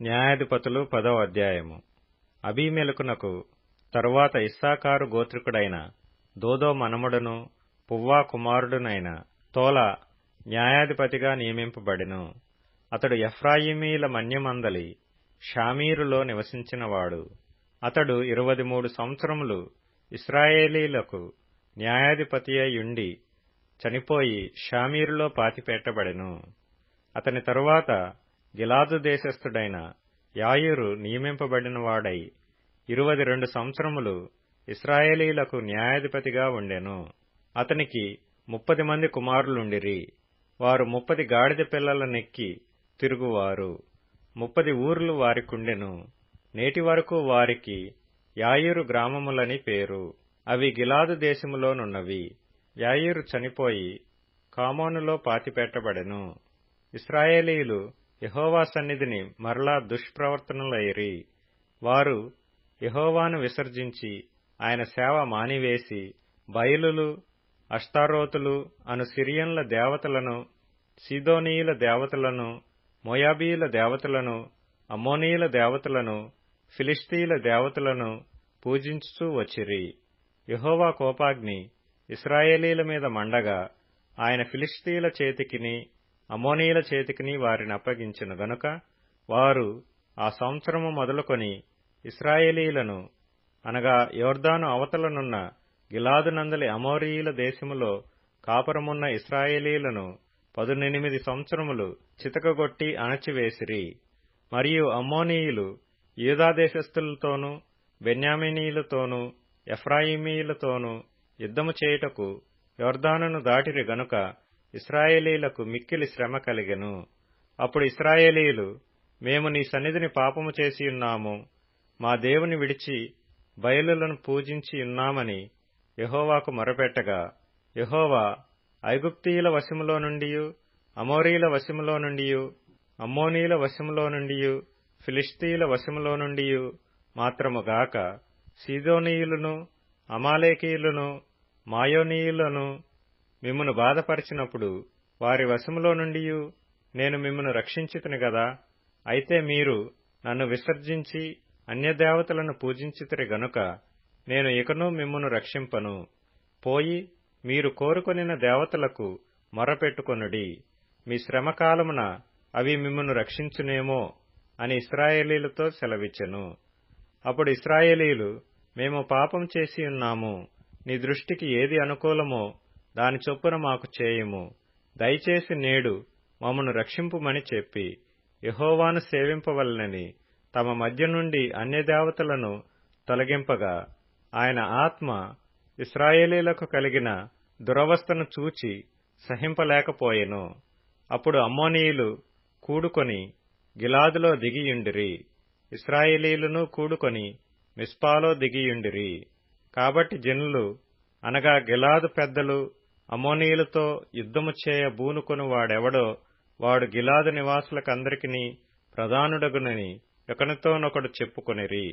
న్యాయాధిపతులు పదవ అధ్యాయము. అబీమెలకునకు తరువాత ఇస్సాకారు గోత్రికుడైన దోదో మనమడును పువ్వా కుమారుడునైన తోల న్యాయాధిపతిగా నియమింపబడెను. అతడు ఎఫ్రాయిమీల మన్యమందలి షామీరులో నివసించినవాడు. అతడు ఇరవై మూడు సంవత్సరములు ఇస్రాయేలీలకు న్యాయాధిపతియుండి చనిపోయి షామీరులో పాతిపెట్టబడెను అతని తరువాత గిలాదు దేశస్థుడైన యాయురు నియమింపబడినవాడై ఇరువది రెండు సంవత్సరములు ఇస్రాయేలీలకు న్యాయాధిపతిగా ఉండెను. అతనికి ముప్పది మంది కుమారులుండిరి. వారు ముప్పది గాడిద పిల్లల నెక్కి తిరుగువారు. ముప్పది ఊర్లు వారికుండెను. నేటి వరకు వారికి యాయూరు గ్రామములని పేరు. అవి గిలాదు దేశములోనున్నవి. యాయూరు చనిపోయి కామోనులో పాతిపెట్టబడెను. ఇస్రాయేలీలు యహోవా సన్నిధిని మరలా దుష్ప్రవర్తనలైరి వారు యహోవాను విసర్జించి ఆయన సేవ మానివేసి బయలులు అష్తారోతులు అను సిరియన్ల దేవతలను సీదోనీయుల దేవతలను మోయాబీయుల దేవతలను అమ్మోనీయుల దేవతలను ఫిలిస్తీయుల దేవతలను పూజించుతూ వచ్చిరి. యహోవా కోపాగ్ని ఇస్రాయేలీల మీద మండగా ఆయన ఫిలిస్తీల చేతికిని అమోనీయుల చేతికిని వారిని అప్పగించిన గనుక వారు ఆ సంవత్సరము మొదలుకొని ఇస్రాయేలీలను అనగా యోర్దాను అవతలనున్న గిలాదునందలి అమోరీయుల దేశములో కాపురమున్న ఇస్రాయేలీలను పదునెనిమిది సంవత్సరములు చితకగొట్టి అణచివేసిరి. మరియు అమ్మోనీయులు యూదాదేశస్థులతోనూ బెన్యామినీయులతోనూ ఎఫ్రాయిమీయులతోనూ యుద్ధము చేయుటకు యోర్దానును దాటిరి గనుక ఇస్రాయేలీలకు మిక్కిలి శ్రమ కలిగెను. అప్పుడు ఇస్రాయేలీలు మేము నీ సన్నిధిని పాపము చేసి ఉన్నాము. మా దేవుని విడిచి బయలులను పూజించి ఉన్నామని యహోవాకు మొరపెట్టగా యహోవా ఐగుప్తీయుల వశములో నుండి అమోరీల వశములో నుండి అమ్మోనీల వశములో నుండి ఫిలిస్తీయుల వశములో నుండి మాత్రముగాక సీదోనీయులను అమాలేకీయులను మాయోనీయులను మిమ్మను బాధపరిచినప్పుడు వారి వశములో నుండి నేను మిమ్మను రక్షించితిని గదా? అయితే మీరు నన్ను విసర్జించి అన్యదేవతలను పూజించితిరి గనుక నేను ఇకను మిమ్మను రక్షింపను. పోయి మీరు కోరుకొనిన దేవతలకు మొరపెట్టుకొనుడి. మీ శ్రమకాలమున అవి మిమ్మను రక్షించునేమో అని ఇస్రాయేలీలతో సెలవిచ్చెను. అప్పుడు ఇస్రాయేలీలు మేము పాపం చేసి ఉన్నాము. నీ దృష్టికి ఏది అనుకూలమో దాని చొప్పున మాకు చేయుము. దయచేసి నేడు మమ్మను రక్షింపుమని చెప్పి యహోవాను సేవింపవలనని తమ మధ్య నుండి అన్యదేవతలను తొలగింపగా ఆయన ఆత్మ ఇస్రాయేలీలకు కలిగిన దురవస్థను చూచి సహింపలేకపోయెను. అప్పుడు అమ్మోనీయులు కూడుకొని గిలాదులో దిగియుండిరి. ఇస్రాయేలీలను కూడుకొని మిస్పాలో దిగియుండిరి. కాబట్టి జనులు అనగా గిలాదు పెద్దలు అమోనీయులతో యుద్ధము చేయ బూనుకొని వాడెవడో వాడు గిలాదు నివాసులకందరికీ ప్రధానుడగునని ఒకనితోనొకడు చెప్పుకొనిరి.